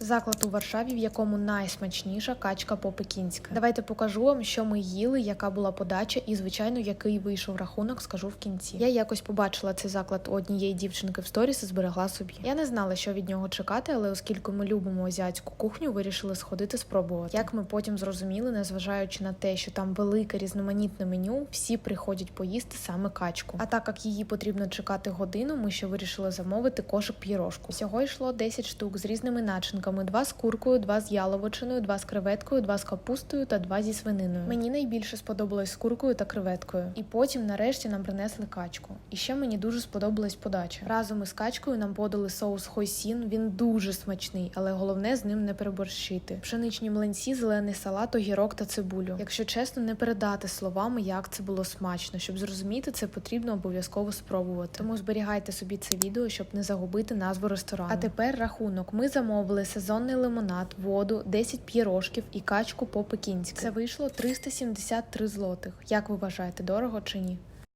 Заклад у Варшаві, в якому найсмачніша качка по-пекінськи. Давайте покажу вам, що ми їли, яка була подача, і звичайно, який вийшов рахунок, скажу в кінці. Я якось побачила цей заклад у однієї дівчинки в сторіс і зберегла собі. Я не знала, що від нього чекати, але оскільки ми любимо азіатську кухню, вирішили сходити спробувати. Як ми потім зрозуміли, незважаючи на те, що там велике різноманітне меню, всі приходять поїсти саме качку. А так як її потрібно чекати годину, ми ще вирішили замовити кошик п'єрошку. Всього йшло 10 штук з різними начинками: два з куркою, два з яловичиною, два з креветкою, два з капустою та два зі свининою. Мені найбільше сподобалось з куркою та креветкою. І потім, нарешті, нам принесли качку. І ще мені дуже сподобалась подача. Разом із качкою нам подали соус хойсін. Він дуже смачний, але головне з ним не переборщити. Пшеничні млинці, зелений салат, огірок та цибулю. Якщо чесно, не передати словами, як це було смачно. Щоб зрозуміти це, потрібно обов'язково спробувати. Тому зберігайте собі це відео, щоб не загубити назву ресторану. А тепер рахунок. Ми замовили сезонний лимонад, воду, 10 п'єрошків і качку по-пекінськи. Це вийшло 373 злотих. Як ви вважаєте, дорого чи ні?